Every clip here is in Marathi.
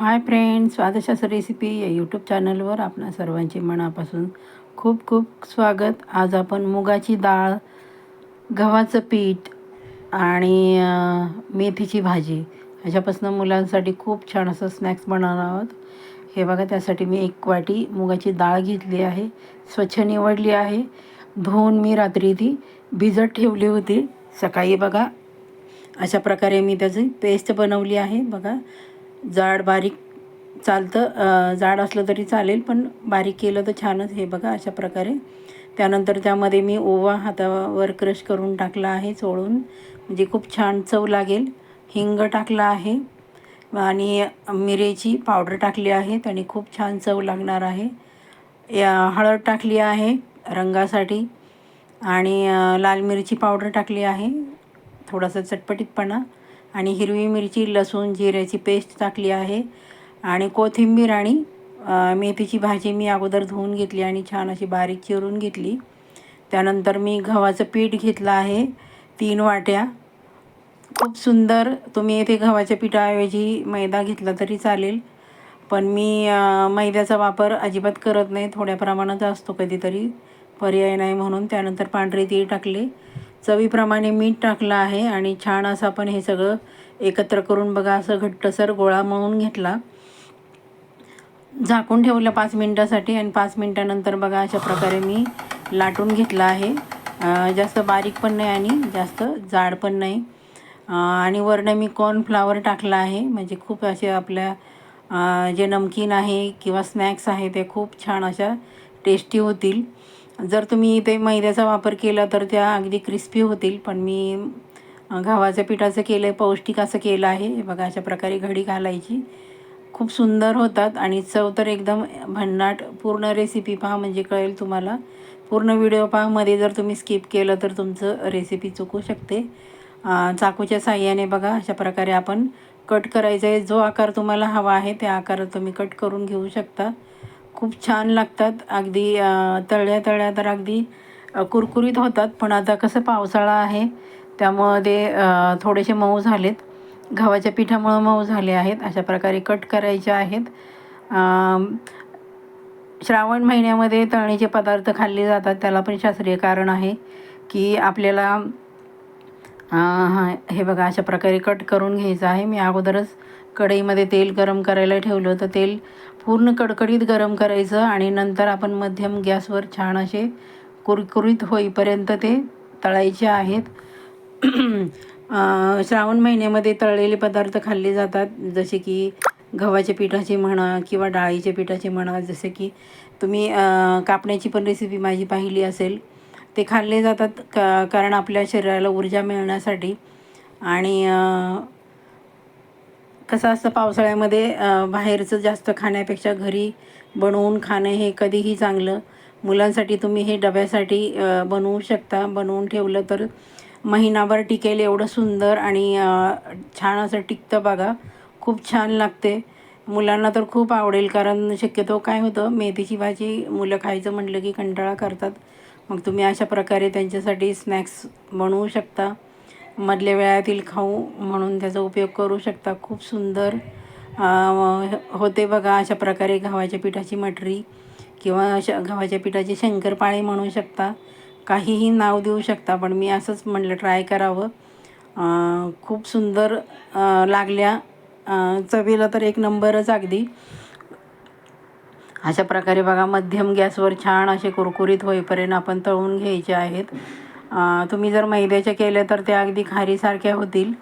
हाय फ्रेंड्स स्वादशास रेसिपी या यूट्यूब चॅनलवर आपणा सर्वांचे मनापासून खूप खूप स्वागत. आज आपण मुगाची डाळ गव्हाचं पीठ आणि मेथीची भाजी ह्याच्यापासून मुलांसाठी खूप छान असं स्नॅक्स बनवणार आहोत. हे बघा त्यासाठी मी एक वाटी मुगाची डाळ घेतली आहे स्वच्छ निवडली आहे. धुवून मी रात्री ती भिजत ठेवली होती. सकाळी बघा अशा प्रकारे मी त्याची पेस्ट बनवली आहे. बघा जाड बारीक चालतं जाड असलं तरी चालेल पण बारीक केलं तर छानच हे बघा अशा प्रकारे. त्यानंतर त्यामध्ये मी ओवा हातावर क्रश करून टाकला आहे चोळून. म्हणजे खूप छान चव लागेल. हिंग टाकला आहे आणि मिरेची पावडर टाकली आहे त्याने खूप छान चव लागणार आहे. या हळद टाकली आहे रंगासाठी आणि लाल मिरची पावडर टाकली आहे. थोडासा चटपटीतपणा. आणि हिरवी मिरची लसूण जिऱ्याची पेस्ट टाकली आहे. आणि कोथिंबीर आणि मेथीची भाजी मी अगोदर धुवून घेतली आणि छान अशी बारीक चिरून घेतली. त्यानंतर मी गव्हाचं पीठ घेतलं आहे. तीन वाट्या. खूप सुंदर तुम्ही येथे गव्हाच्या पिठाऐवजी मैदा घेतला तरी चालेल. पण मी मैद्याचा वापर अजिबात करत नाही. थोड्या प्रमाणात असतो कधीतरी. पर्याय नाही म्हणून त्यानंतर पांढरे तीळ टाकले. चवीप्रमाणे मीठ टाकलं आहे आणि छान असं आपण हे सगळं एकत्र करून बघा असं घट्टसर गोळा मळून घेतला. झाकून ठेवलं पाच मिनटासाठी आणि पाच मिनटानंतर बघा अशा प्रकारे मी लाटून घेतला आहे. जास्त बारीक पण नाही आणि जास्त जाड पण नाही. आणि वरनं मी कॉर्नफ्लावर टाकला आहे. म्हणजे खूप असे आपल्या जे नमकीन आहे किंवा स्नॅक्स आहे ते खूप छान अशा टेस्टी होतील. जर तुम्ही ते मैद्याचा वापर केला तर त्या अगदी क्रिस्पी होतील. पण मी गव्हाच्या पिठाचं केलं आहे पौष्टिक असं केलं आहे. हे बघा अशा प्रकारे घडी घालायची. खूप सुंदर होतात आणि चव तर एकदम भन्नाट. पूर्ण रेसिपी पहा म्हणजे कळेल तुम्हाला. पूर्ण व्हिडिओ पहा. मध्ये जर तुम्ही स्किप केलं तर तुमचं रेसिपी चुकू शकते. चाकूच्या साह्याने बघा अशा प्रकारे आपण कट करायचं आहे जो आकार तुम्हाला हवा आहे त्या आकारात तुम्ही कट करून घेऊ शकता. खूप छान लागतात. अगदी तळ्या तळल्या तळल्या तर अगदी कुरकुरीत होतात. पण आता कसं पावसाळा आहे त्यामुळं ते थोडेसे मऊ झालेत. गव्हाच्या पिठामुळं मऊ झाले आहेत. अशा प्रकारे कट करायचे आहेत. श्रावण महिन्यामध्ये तळणीचे पदार्थ खाल्ले जातात. त्याला पण शास्त्रीय कारण आहे की आपल्याला हां हे बघा अशा प्रकारे कट करून घ्यायचं आहे. मी अगोदरच कढईमध्ये तेल गरम करायला ठेवलं. होतं तेल पूर्ण कडकडीत गरम करायचं आणि नंतर आपण मध्यम गॅसवर छान असे कुरकुरीत होईपर्यंत ते तळायचे आहेत. श्रावण महिन्यामध्ये तळलेले पदार्थ खाल्ले जातात. जसे की गव्हाच्या पिठाचे म्हणा किंवा डाळीच्या पिठाचे म्हणा. जसे की तुम्ही कापण्याची पण रेसिपी माझी पाहिली असेल. ते खाल्ले जातात का कारण आपल्या शरीराला ऊर्जा मिळण्यासाठी. आणि कसं असतं पावसाळ्यामध्ये बाहेरचं जास्त खाण्यापेक्षा घरी बनवून खाणं हे कधीही चांगलं. मुलांसाठी तुम्ही हे डब्यासाठी बनवू शकता. बनवून ठेवलं तर महिनाभर टिकेल एवढं सुंदर आणि छान असं टिकतं बघा. खूप छान लागते. मुलांना तर खूप आवडेल कारण शक्यतो काय होतं मेथीची भाजी मुलं खायचं म्हटलं की कंटाळा करतात. मग तुम्ही अशा प्रकारे त्यांच्यासाठी स्नॅक्स बनवू शकता. मधल्या वेळातील खाऊ म्हणून त्याचा उपयोग करू शकता. खूप सुंदर होते बघा अशा प्रकारे गव्हाच्या पिठाची मटरी किंवा अशा गव्हाच्या पिठाची शंकरपाळी म्हणू शकता. काहीही नाव देऊ शकता पण मी असंच म्हटलं ट्राय करावं. खूप सुंदर लागल्या. चवीला तर एक नंबरच अगदी. अशा प्रकारे बघा मध्यम गॅसवर छान असे कुरकुरीत होईपर्यंत आपण तळून घ्यायचे आहेत. तुम्ही जर मैद्याच्या केल्या तर त्या अगदी खारीसारख्या होतील.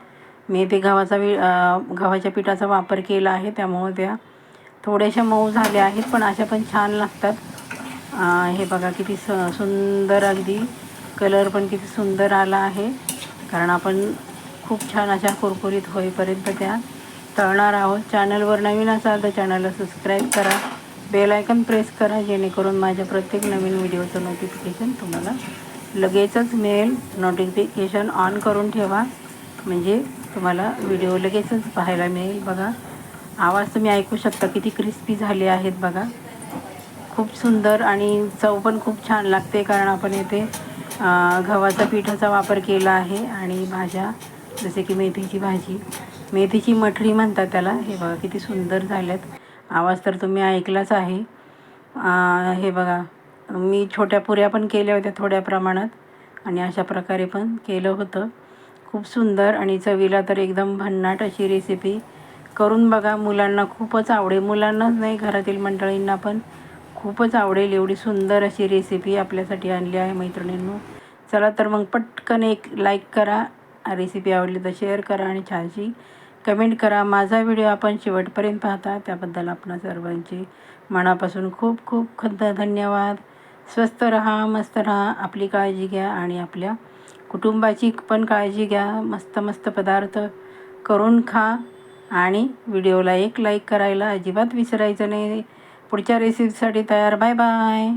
मी ते गव्हाचा वि गव्हाच्या पिठाचा वापर केला आहे त्यामुळं त्या थोड्याशा मऊ झाल्या आहेत पण अशा पण छान लागतात. हे बघा किती स सुंदर अगदी कलर पण किती सुंदर आला आहे. कारण आपण खूप छान अशा कुरकुरीत होईपर्यंत त्या तळणार आहोत. चॅनलवर नवीन असाल तर चॅनलला सबस्क्राईब करा. बेल आयकन प्रेस करा जेणेकरून माझ्या प्रत्येक नवीन व्हिडिओचं नोटिफिकेशन तुम्हाला लगेचच मिळेल नोटिफिकेशन ऑन करून ठेवा. म्हणजे तुम्हाला व्हिडिओ लगेचच पाहायला मिळेल बघा. आवाज तुम्ही ऐकू शकता किती क्रिस्पी झाले आहेत बघा. खूप सुंदर आणि चव पण खूप छान लागते कारण आपण येथे गव्हाच्या गव्हाचा पिठाचा वापर केला आहे आणि भाज्या जसे की मेथीची भाजी. मेथीची मठरी म्हणतात त्याला. हे बघा किती सुंदर झाल्यात आवाज तर तुम्ही ऐकलाच आहे. हे बघा. मी छोट्या पुऱ्या पण केल्या होत्या थोड्या प्रमाणात आणि अशा प्रकारे पण केलं होतं. खूप सुंदर आणि चवीला तर एकदम भन्नाट अशी रेसिपी करून बघा मुलांना खूपच आवडेल. मुलांनाच नाही घरातील मंडळींना पण खूपच आवडेल एवढी सुंदर अशी रेसिपी आपल्यासाठी आणली आहे मैत्रिणींनो. चला तर मग पटकन एक लाईक करा रेसिपी आवडली तर शेअर करा आणि छानशी कमेंट करा. माझा व्हिडिओ आपण शेवटपर्यंत पाहता त्याबद्दल आपणा सर्वांची मनापासून खूप खूप खद्द धन्यवाद. स्वस्त राहा मस्त राहा आपली काळजी घ्या आणि आपल्या कुटुंबाची पण काळजी घ्या. मस्त मस्त पदार्थ करून खा आणि व्हिडिओला एक लाईक करायला अजिबात विसरायचं नाही. पुढच्या रेसिपीसाठी तयार. Bye bye